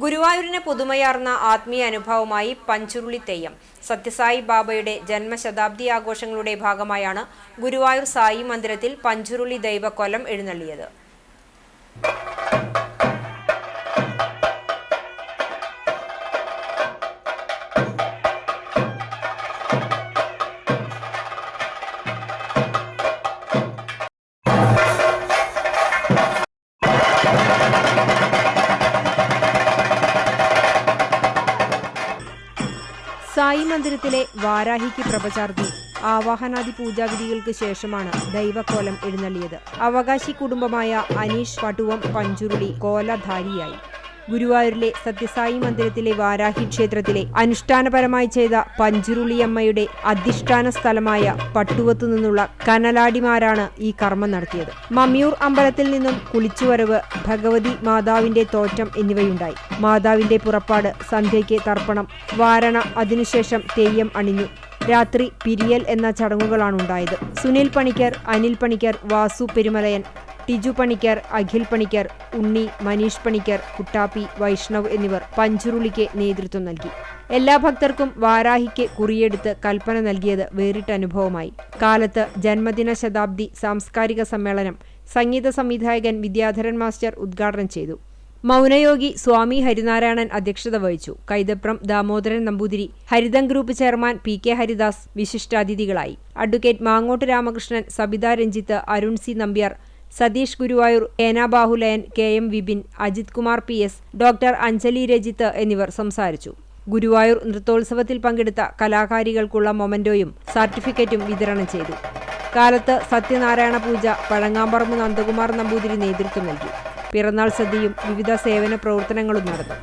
ഗുരുവായൂരിന് പുതുമയാർന്ന ആത്മീയ അനുഭവമായി പഞ്ചുരുളി തെയ്യം. സത്യസായി ബാബയുടെ ജന്മശതാബ്ദി ആഘോഷങ്ങളുടെ ഭാഗമായാണ് ഗുരുവായൂർ സായി മന്ദിരത്തിൽ പഞ്ചുരുളി ദൈവക്കൊലം എഴുന്നള്ളിയത്. സായി മന്ദിരത്തിലെ വാരാഹിക്ക് പ്രഭചാർത്തി ആവാഹനാദി പൂജാവിധികൾക്ക് ശേഷമാണ് ദൈവക്കോലം എഴുന്നള്ളിയത്. അവകാശി കുടുംബമായ അനീഷ് പട്ടുവം പഞ്ചുരുളി കോലധാരിയായി. ഗുരുവായൂരിലെ സത്യസായി മന്ദിരത്തിലെ വാരാഹി ക്ഷേത്രത്തിലെ അനുഷ്ഠാനപരമായി ചെയ്ത പഞ്ചുരുളിയമ്മയുടെ അധിഷ്ഠാന സ്ഥലമായ പട്ടുവത്തു നിന്നുള്ള കനലാടിമാരാണ് ഈ കർമ്മം നടത്തിയത്. മമ്മിയൂർ അമ്പലത്തിൽ നിന്നും കുളിച്ചുവരവ് ഭഗവതി മാതാവിന്റെ തോറ്റം എന്നിവയുണ്ടായി. മാതാവിന്റെ പുറപ്പാട് സന്ധ്യയ്ക്ക് തർപ്പണം വാരണ അതിനുശേഷം തെയ്യം അണിഞ്ഞു. രാത്രി പിരിയൽ എന്ന ചടങ്ങുകളാണുണ്ടായത്. സുനിൽ പണിക്കർ അനിൽ പണിക്കർ വാസു പെരുമലയൻ ടിജു പണിക്കർ അഖിൽ പണിക്കർ ഉണ്ണി മനീഷ് പണിക്കർ കുട്ടാപ്പി വൈഷ്ണവ് എന്നിവർ പഞ്ചുരുളിക്ക് നേതൃത്വം നൽകി. എല്ലാ ഭക്തർക്കും വാരാഹിക്ക് കുറിയെടുത്ത് കൽപ്പന നൽകിയത് വേറിട്ട അനുഭവമായി. കാലത്ത് ജന്മദിന ശതാബ്ദി സാംസ്കാരിക സമ്മേളനം സംഗീത സംവിധായകൻ വിദ്യാധരൻ മാസ്റ്റർ ഉദ്ഘാടനം ചെയ്തു. മൗനയോഗി സ്വാമി ഹരിനാരായണൻ അധ്യക്ഷത വഹിച്ചു. Kaithapram Damodaran Namboothiri Haritham group chairman P K Haridas വിശിഷ്ടാതിഥികളായി. Advocate Mangottu Ramakrishnan Sabitha Ranjith Arun C Nambiar Satheesh Guruvayur ഏനാബാഹുലയൻ K M Vipin Ajith Kumar P S doctor Anjali Rajith എന്നിവർ സംസാരിച്ചു. ഗുരുവായൂർ നൃത്തോത്സവത്തിൽ പങ്കെടുത്ത കലാകാരികൾക്കുള്ള മൊമന്റോയും സർട്ടിഫിക്കറ്റും വിതരണം ചെയ്തു. കാലത്ത് സത്യനാരായണ പൂജ പഴങ്ങാമ്പറമ്പ് നന്ദകുമാർ നമ്പൂതിരി നേതൃത്വം നൽകി. പിറന്നാൾ സദ്യയും വിവിധ സേവന പ്രവർത്തനങ്ങളും നടന്നു.